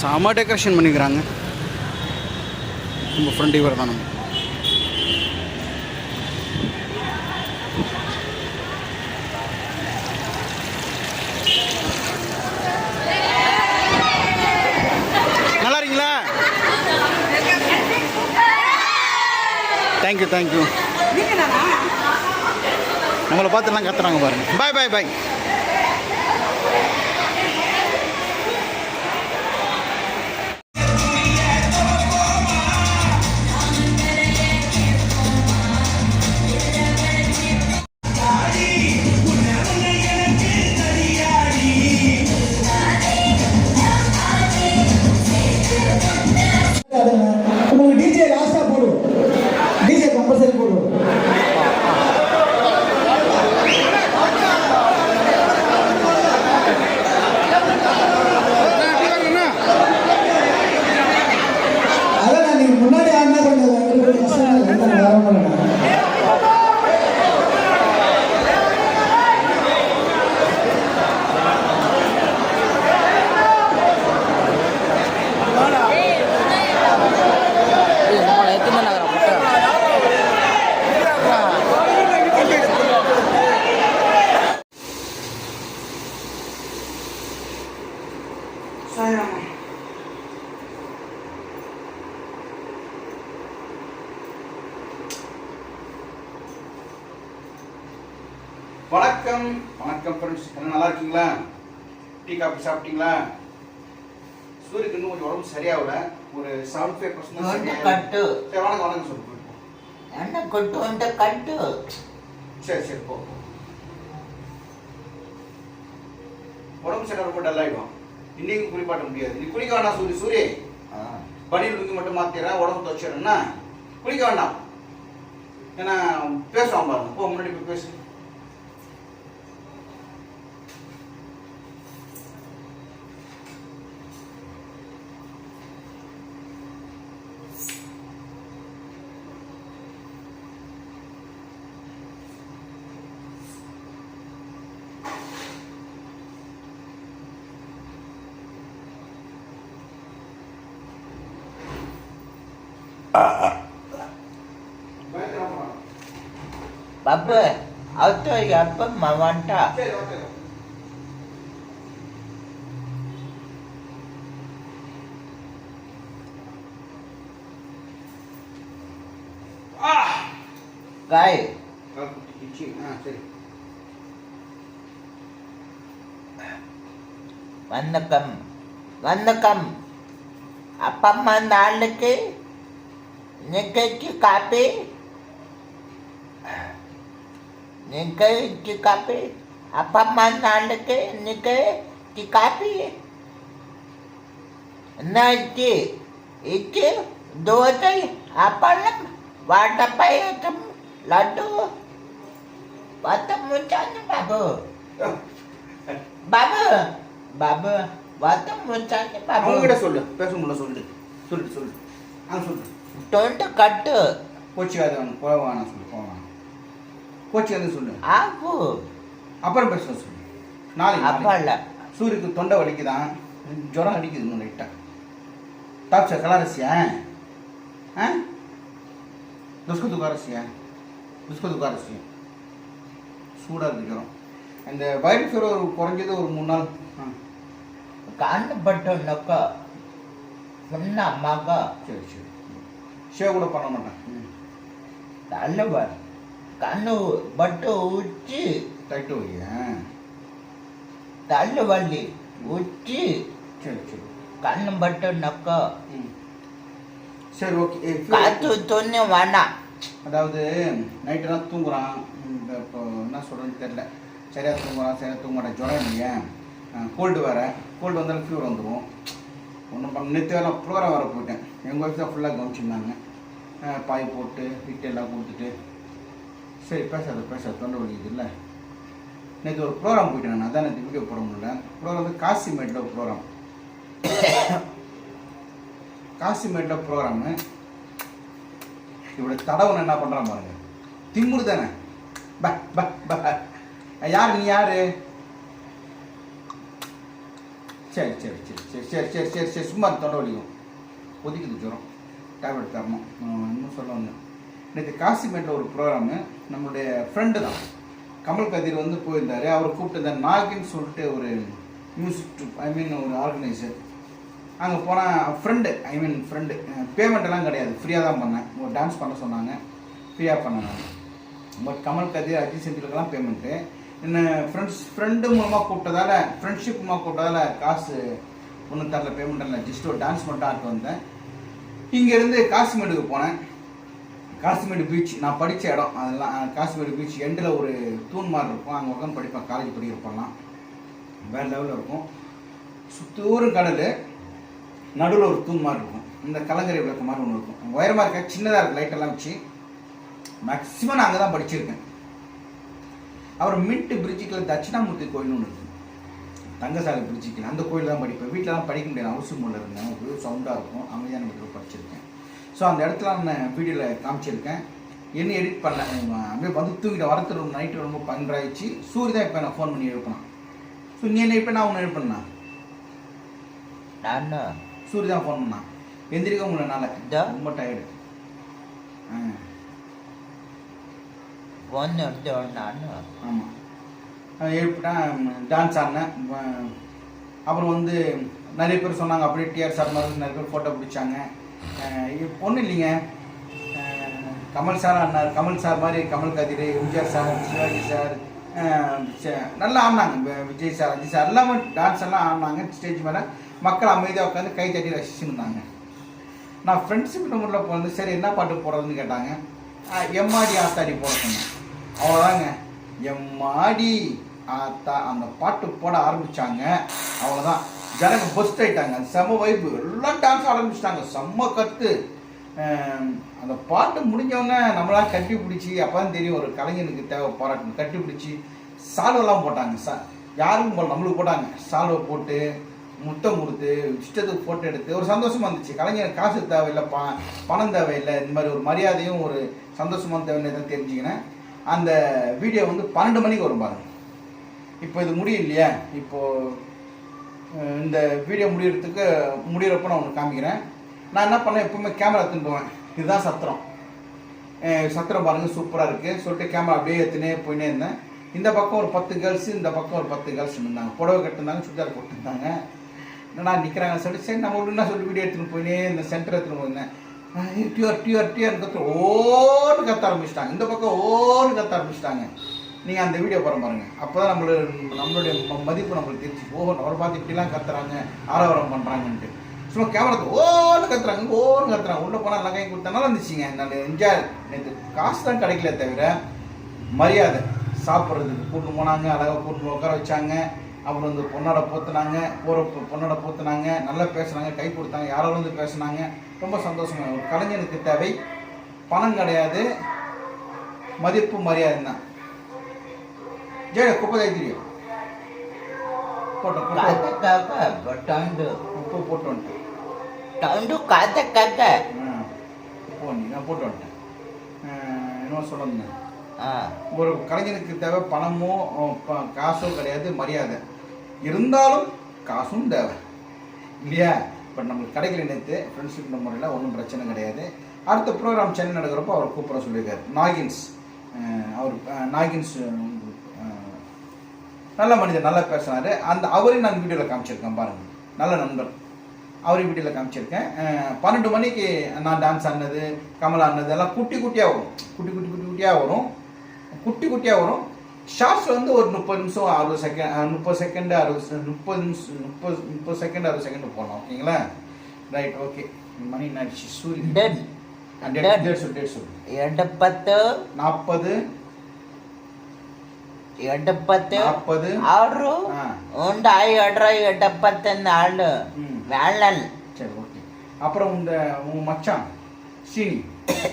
செம டெக்கரேஷன் பண்ணிக்கிறாங்க. நம்ம ஃப்ரெண்ட் இவர் தான் நம்ம. நல்லா இருக்கீங்களா? தேங்க்யூ தேங்க்யூ நம்மளை பார்த்துலாம் கத்துறாங்க பாருங்க. பாய் பாய் பாய் டீ காஃபி சாப்பிட்டீங்களா? சூரியக்கு இன்னும் கொஞ்சம் உடம்பு சரியாகல. ஒரு செவன் ஃபைவ் பர்சன்ட் கட்டு. சரி வணக்கம் வணக்கம் சொல்லு போய் போ. என்ன கொட்டு? வந்து கட்டு. சரி சரி போ. உடம்பு சரியாக ரொம்ப டல் ஆகிடும் இன்னைக்கு குளிப்பாட்ட முடியாது. நீ குளிக்க வேண்டாம் சூரிய. சூரிய பனியில் லுங்கி மட்டும் மாத்திடுறேன் உடம்பு துவச்சிடுறேன்னா குளிக்க வேண்டாம். ஏன்னா பேசுவான் பாருங்க. போ முன்னாடி போய் பேசு. பப்பு அவத்தோ எப்ப வந்துட்டா காய் இச்சி ஆ சரி வணக்கம் வணக்கம் அப்பம்மா நாளுக்கு நிக்கி காப்பி நிக்கி காப்பி அப்பம்மா நாளுக்கு நிக்கி காப்பி என்ன இச்சி இச்சி தோசை அப்பளம் வாட்டப்பயக்கம் லட்டு பத்த முச்சான்னு பாபு பாபு பாபு வத்த முச்சான்னு பாபு அவங்க கிட்ட சொல்லு. பேச முடியல சொல்லு. சொல்லு சொல்லு. ஆ சொல்லு. தொண்டு கட்டு. கோச்சிக்காத அவனுக்கு போவானா சொல்லு போவானா கோச்சிக்காத சொல்லு. ஆப்பு அப்புறம் பேச சொல்லு. நாளைக்கு அப்பா. இல்ல. சூரியக்கு தொண்டை வலிக்குதான் ஜுரம் அடிக்குது இன்னும் லைட்டாக டாப்ஸா கலாரசியா? ஆ? துஸ்கு துக்காரசியா துஸ்கு துக்காரசியா சூடாக இருக்கு ஜுரம். அந்த வைரல் ஃபீவர் ஒரு குறைஞ்சது ஒரு மூணு நாள். ஆ. கண்ணு பட்டு நொக்க சொன்ன அம்மாக்கா சரி சரி. ஷேவ் கூட பண்ண மாட்டேன். ம் நல்லவர் கண்ணு பட்டு உச்சி. டைட்டு தள்ளு வள்ளி. உச்சி. சரி சரி. கண்ணு பட்டு நொக்க. சரி ஓகே. காத்து துணி வேணாம் அதாவது நைட்டெல்லாம் தூங்குறான். இப்போ என்ன சொல்கிறேன்னு தெரில சரியாக தூங்குறான் சரியாக தூங்க மாட்டான். ஜுரம் இல்லையா. கோல்டு வேறு. கோல்டு வந்தாலும் ஃபீவர் வந்துடும் ஒன்றும் பண்ண நேற்று வேலை ப்ரோக்ராம் வேறு போயிட்டேன். எங்கள் ஒய்ஃப் தான் ஃபுல்லாக கவனிச்சிருந்தாங்க. பாய் போட்டு விட்டு எல்லாம் கொடுத்துட்டு. சரி பேசாத பேசாத தொண்டை வலிக்குது இல்லை. நேற்று ஒரு ப்ரோக்ராம் போயிட்டேன் நான் அதான் நேற்று வீடியோ போட முடியல. ப்ரோக்ராம் வந்து காசிமேட்டில் ஒரு ப்ரோக்ராம் காசிமேட்டில் ப்ரோக்ராமு இவ்வளோ தடவன் என்ன பண்ணுறான் பாருங்க. திமுரு தானே. ப ப ப. யார் நீ யார்? சரி சரி சரி சரி சரி சரி சரி சரி சும்மா தொண்டை வலிக்கும். ஒதுக்குது ஜுரம். டேப்லெட் தரணும் இன்னும் சொல்ல வந்தேன். நேற்று காசிமேட்டில் ஒரு ப்ரோக்ராமு நம்மளுடைய ஃப்ரெண்டு தான். கமல் கதிர் வந்து போயிருந்தார். அவர் கூப்பிட்டு இந்த நாகின்னு சொல்லிட்டு ஒரு மியூசிக் ஐ மீன் ஒரு ஆர்கனைசர் அங்கே போனால் ஃப்ரெண்டு ஐ மீன் ஃப்ரெண்டு பேமெண்ட்டெல்லாம் கிடையாது. ஃப்ரீயாக தான் பண்ணேன். ஒரு டான்ஸ் பண்ண சொன்னாங்க. ஃப்ரீயாக பண்ணேன் பட் கமல் கதிர் அஜித் செந்திலுக்கெல்லாம் பேமெண்ட்டு என்ன ஃப்ரெண்ட்ஸ் ஃப்ரெண்டு மூலமாக கூப்பிட்டதால் ஃப்ரெண்ட்ஷிப் மூலமாக கூப்பிட்டதால காசு ஒன்றும் தரல பேமெண்ட் இல்லை ஜஸ்ட் ஒரு டான்ஸ் மட்டும் ஆட்டு வந்தேன். இங்கேருந்து காசிமேடுக்கு போனேன். காசிமேடு பீச் நான் படித்த இடம் அதெல்லாம் காசிமேடு பீச் எண்டில் ஒரு தூண் மாதிரி இருக்கும். அங்கே உட்காந்து படிப்பேன். காலேஜ் படிக்கிறப்பெல்லாம் வேறு லெவலில் இருக்கும். சுத்தூரும் கடல் நடுவில் ஒரு தூண் மாதிரி இருக்கும். இந்த கலங்கரை விளக்கு மாதிரி ஒன்று இருக்கும். உயரமாக இருக்க சின்னதாக இருக்கு லைட்டெல்லாம் வச்சு. மேக்ஸிமம் நான் அங்கே தான் படிச்சிருக்கேன் அப்புறம் மின்ட்டு பிரிட்ஜுக்குள்ள தட்சிணாமூர்த்தி கோயில்னு ஒன்று இருக்குது தங்கசாலை பிடிச்சிக்கல அந்த கோயில் தான் படிப்பேன். வீட்டிலலாம் படிக்க முடியாது. அவசியம் உள்ள இருந்தேன். ஒரு சவுண்டாக இருக்கும். அமைதியான வீட்டில் படிச்சிருக்கேன். ஸோ அந்த இடத்துல நான் வீடியோவில் காமிச்சிருக்கேன். என்ன எடிட் பண்ணல அப்படியே வந்து வரத்து வரத்துல நைட்டு ரொம்ப பன்னெண்டாயிடுச்சு சூரிய தான் இப்போ நான் ஃபோன் பண்ணி எழுப்பினான் ஸோ நீ என்ன எழுப்ப நான் உன்னை எழுப்பினா நான்? சூரிய தான் ஃபோன் பண்ணான் எந்திரிக்க உங்களை நாளை. ரொம்ப டயர்டு ஆ. ஒன்று ஆமாம் எழுப்பிட்டேன் டான்ஸ் ஆடினேன். அப்புறம் வந்து நிறைய பேர் சொன்னாங்க அப்படியே டிஆர் சார் மாதிரி நிறைய பேர் ஃபோட்டோ பிடிச்சாங்க. ஒன்றும் இல்லைங்க. கமல் சார் ஆடினார். கமல் சார் மாதிரி கமல் கதிர் எம்ஜிஆர் சார் சிவாஜி சார் நல்லா ஆடினாங்க. விஜய் சார் அஜய் சார் எல்லாமே டான்ஸ் எல்லாம் ஆடினாங்க. ஸ்டேஜ் மேலே மக்கள் அமைதியாக உட்காந்து கை தட்டி ரசிச்சுருந்தாங்க நான் ஃப்ரெண்ட்ஷிப் நம்பரில் போனது சரி என்ன பாட்டு போடுறதுன்னு கேட்டாங்க. எம்மாடி ஆத்தாடி போட சொன்னேன் அவ்வளோதாங்க எம்மாடி ஆத்தா அந்த பாட்டு போட ஆரம்பிச்சாங்க. அவ்வளோதான் ஜனங்க பஸ்ட் ஆயிட்டாங்க. செம்ம வைப்பு எல்லாம் டான்ஸ் ஆரம்பிச்சிட்டாங்க. செம்ம கத்து. அந்த பாட்டு முடிஞ்சவொடனே நம்மளாம் கட்டி பிடிச்சி அப்போ தான் தெரியும் ஒரு கலைஞனுக்கு தேவை பாராட்டணும் கட்டி பிடிச்சி சால்வெல்லாம் போட்டாங்க. சா யாருக்கும் போல நம்மளுக்கு போட்டாங்க. சால்வை போட்டு முத்தம் கொடுத்து இஷ்டத்துக்கு ஃபோட்டோ எடுத்து ஒரு சந்தோஷமா இருந்துச்சு. கலைஞர் காசு தேவையில்லை ப பணம் தேவையில்லை. இந்த மாதிரி ஒரு மரியாதையும் ஒரு சந்தோஷமான தேவைன்னு தெரிஞ்சுக்கினேன். அந்த வீடியோ வந்து பன்னெண்டு மணிக்கு வரும் பாருங்க. இப்போ இது முடியும் இல்லையா இந்த வீடியோ முடியறதுக்கு முடியிறப்ப நான் ஒன்று காமிக்கிறேன். நான் என்ன பண்ணேன் எப்பவுமே கேமரா எடுத்துன்னு போவேன் இதுதான் சத்திரம். சத்திரம் பாருங்கள் சூப்பராக இருக்குது சொல்லிட்டு கேமரா அப்படியே எடுத்துனே போயினே இருந்தேன். இந்த பக்கம் ஒரு பத்து கேர்ள்ஸ் இந்த பக்கம் ஒரு பத்து கேர்ள்ஸ் இருந்தாங்க. புடவை கட்டிருந்தாங்க சுடிதார் போட்டிருந்தாங்க. நான் நிற்கிறாங்க சொல்லிட்டு சரி நம்ம என்ன சொல்லி வீடியோ எடுத்துன்னு போயினே இந்த சென்டர் எடுத்துன்னு போயிருந்தேன் டியூஆர் டியூர் டியூஆர் கத்து ஓன்னு கத்த ஆரம்பிச்சிட்டாங்க. இந்த பக்கம் ஓன்னு கத்த ஆரம்பிச்சிட்டாங்க. நீங்கள் அந்த வீடியோ பாருங்க பாருங்க. அப்போ தான் நம்மளோட நம்மளுடைய மதிப்பு நம்மளுக்கு தெரிஞ்சு ஓ அவரை பார்த்து இப்படிலாம் கத்துறாங்க ஆரவாரம் பண்ணுறாங்கன்ட்டு சும்மா கேமரா ஓன்னு கத்துறாங்க ஓன்னு கத்துறாங்க. உள்ளே போனால் எல்லாம் கை கொடுத்தனால இருந்துச்சுங்க. நான் என்ஜாய் நேற்று காசு தான் கிடைக்கல தவிர மரியாதை. சாப்பிட்றதுக்கு கூட்டு போனாங்க அழகாக கூட்டு உட்கார வச்சாங்க. அப்புறம் வந்து பொண்ணோட போத்துனாங்க போகிற பொண்ணோட போத்துனாங்க. நல்லா பேசுனாங்க கை கொடுத்தாங்க யாரோ வந்து பேசுனாங்க. ரொம்ப சந்தோஷமாக ஒரு கலைஞனுக்கு தேவை பணம் கிடையாது. மதிப்பு மரியாதை தான் ஜெயடா குப்பை தான் தெரியும் போட்டோம் கதை கதை டாண்டு உப்பு போட்டு வந்துட்டேன் டாண்டு கதை கதை போனி நான் போட்டு வந்துட்டேன் என்ன சொல்லணும் ஒரு கலைஞனுக்கு தேவை பணமோ காசோ கிடையாது மரியாதை. இருந்தாலும் காசும் தேவை. இல்லையா? இப்போ நம்மளுக்கு கிடைக்கல நினைத்து ஃப்ரெண்ட்ஷிப் முறையில் ஒன்றும் பிரச்சனை கிடையாது. அடுத்த ப்ரோக்ராம் சென்னை நடக்கிறப்போ அவர் கூப்பிட சொல்லியிருக்காரு. நாகின்ஸ். அவர் நாகின்ஸ் நல்ல மனிதர் நல்லா பேசினார் அந்த அவரையும் நான் வீடியோவில் காமிச்சிருக்கேன் பாருங்க. நல்ல நண்பர். அவரையும் வீடியோவில் காமிச்சிருக்கேன். பன்னெண்டு மணிக்கு நான் டான்ஸ் ஆடினது கமல் ஆடினது எல்லாம் குட்டி குட்டியாக வரும். குட்டி குட்டி குட்டி குட்டியாக வரும். குட்டி குட்டியாக வரும். ஷார்ட்ஸ் வந்து ஒரு முப்பது நிமிஷம் அறுபது செகண்ட் முப்பது செகண்டு அறுபது முப்பது நிமிஷம் முப்பது முப்பது செகண்ட் அறுபது செகண்ட் போடலாம். ஓகேங்களா ரைட் ஓகே மணி என்ன சூரியன். டேட். டேட் சொல்லு டேட் சொல்லு. பத்து நாற்பது ಎಡಪ್ಪತ್ತು நாற்பது ಆರು ஆ ಉಂಡು ಆಯ್ ಎಡ್ರ ಎಡಪ್ಪತ್ತನ್ನು ಆಳು ம் வேளன் சரி ஓகே அப்புறம் இந்த உன் மச்சான் சீனி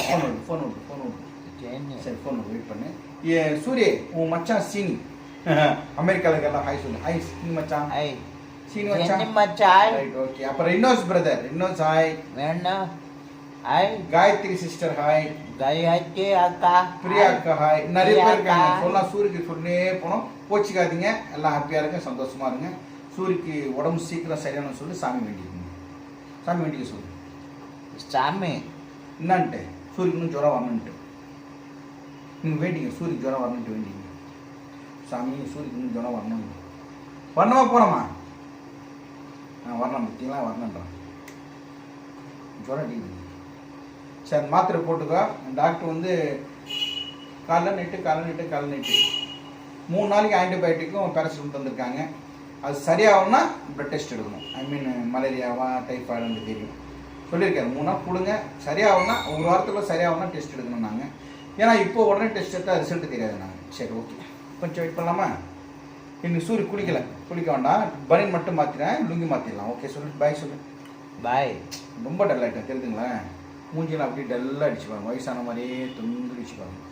ஃபோன் விடு ஃபோன் விடு ஃபோன் விடு சரி ஃபோன் வெயிட் பண்ணு ஏ சூரிய உன் மச்சான் சீனி அமெரிக்காவில் எல்லாம் ஹாய் சொல்லு ஹாய் சீனி மச்சான் ஐ சீனி மச்சான் என்ன மச்சாய் ரைட் ஓகே அப்புறம் இன்னொஸ் பிரதர் இன்னொஸ் ஹாய் வேணும் ஐ காயத்ரி சிஸ்டர் ஹாய் காயத்ரி அக்கா பிரியா அக்கா ஹாய் நிறைய பேர் இருக்காங்க. சொல்லலாம் சூரியக்கு சொன்னே போனோம். கோச்சிக்காதீங்க எல்லாம் ஹாப்பியாக இருங்க சந்தோஷமா இருங்க. சூரிக்கு உடம்பு சீக்கிரம் சரியான சொல்லி சாமி வேண்டிக்கணும் சாமி வேண்டிக்க சொல்லு. சாமி. என்னான்ட்டு? சூரியக்கு இன்னும் ஜுரம் வரணுன்ட்டு. நீங்கள் வேண்டிங்க சூரியக்கு ஜுரம் வரணுன்ட்டு வேண்டிங்க சாமி சூரியக்கு இன்னும் ஜுரம் வரணும் வரணுமா போகிறோமா ஆ வரணும் பார்த்தீங்களா வரணுன்றான் ஜுரம் அடிக்குது. சரி அந்த மாத்திரை போட்டுக்கோ. டாக்டர் வந்து காலைல நைட்டு காலைல நைட்டு காலைல நைட்டு மூணு நாளைக்கு ஆன்டிபயோட்டிக்கும் பேராசிட்டமல் தந்திருக்காங்க. அது சரியாகும்னா பிளட் டெஸ்ட் எடுக்கணும். ஐ மீன் மலேரியாவா டைஃபாய்டுன்னு தெரியும். சொல்லியிருக்காரு. மூணு நாள் கொடுங்க. சரியாகும்னா ஒரு வாரத்துக்குள்ள சரியாகும்னா டெஸ்ட் எடுக்கணும் நாங்கள் ஏன்னா இப்போ உடனே டெஸ்ட் எடுத்தால் ரிசல்ட் தெரியாது நாங்கள் சரி ஓகே கொஞ்சம் வெயிட் பண்ணலாமா? இன்னைக்கு சூரிய குளிக்கல. குளிக்க வேண்டாம். பனியன் மட்டும் மாற்றினேன் லுங்கி மாற்றிடலாம் ஓகே சொல்லு. பாய் சொல்லு. பாய் ரொம்ப டல் ஆகிட்டேன் தெரியுதுங்களா? மூஞ்சியில் அப்படியே டல்லாக அடிச்சுப்பாங்க. வயசான மாதிரியே தொங்கு அடிச்சு